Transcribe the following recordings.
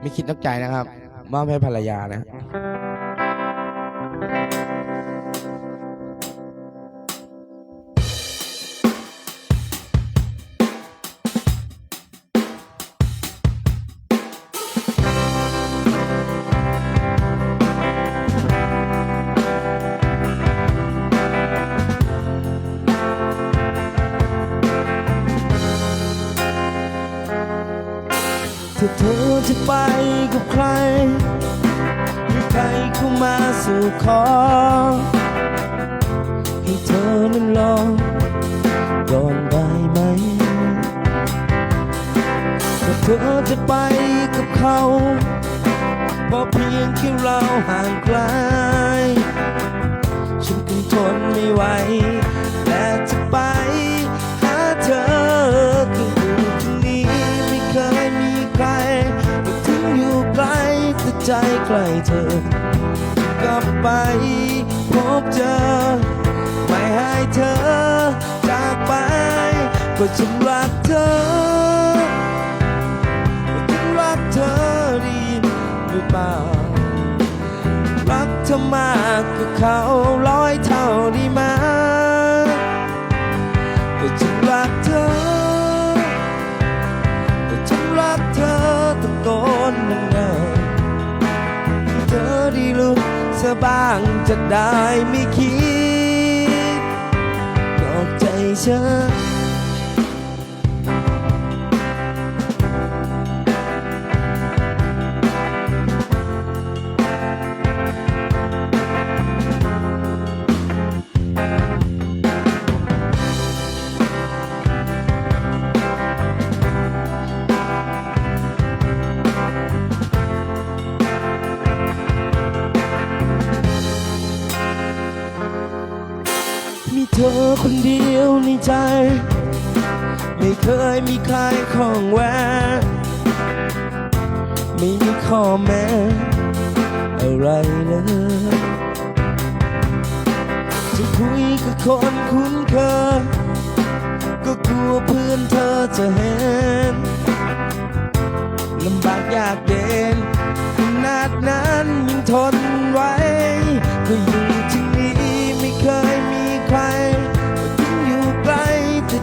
ไม่คิดนอกใจนะครับ มอบให้ภรรยานะ ถ้าเธอจะไปกับใครมีใครเข้ามาสู่ขอให้เธอนั้นลองก่อนได้ไหมถ้าเธอจะไปกับเขาพอเพียงแค่เราห่างไกลฉันคงทนไม่ไหว ใกล้เธอกลับไปพบเจอ ไม่ให้เธอจากไป ก็ฉันรักเธอฉันรักเธอดีหรือเปล่า รักเธอมากกว่าเขาร้อยเท่าดี เสียบ้างจะได้ไม่คิดนอกใจฉัน ธอคนเดียวในใจ ไม่เคยมีใครของแวะไม่มีข้อแม้อะไรเลยจะคุยกับคนคุ้นเคยก็กลัวเพื่อนเธอจะเห็นลำบากยากเย็นขนาดนั้นยังทนไว้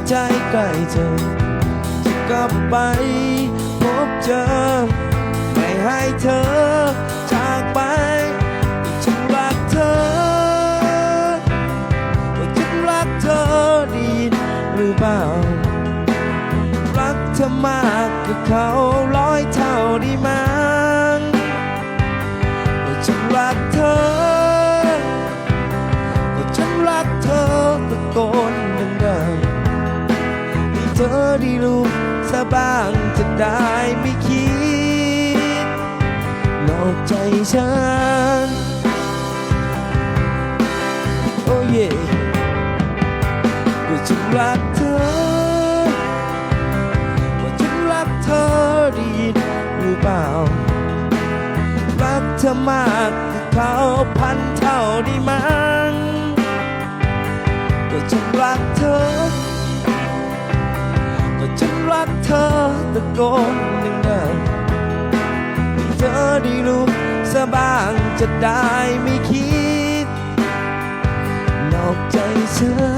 ใจใกล้เธอจะกลับไปพบเจอ ไม่ให้เธอจากไปฉันรักเธอว่าฉันรักเธอดีหรือเปล่า รักเธอมากกว่าเขาร้อยเท่าดีมั้งว่าฉันรักเธอว่าฉันรักเธอตะโกน ได้รู้ซะบ้างจะได้ไม่คิด นอกใจฉัน โอ้เย่ว่าฉันรักเธอว่าฉันรักเธอดีหรือเปล่า รักเธอมากกว่าเขาพันเท่าดีมั้งก็ ตะโกนดังๆให้เธอได้รู้ซะบ้างจะได้ไม่คิด นอกใจเธอ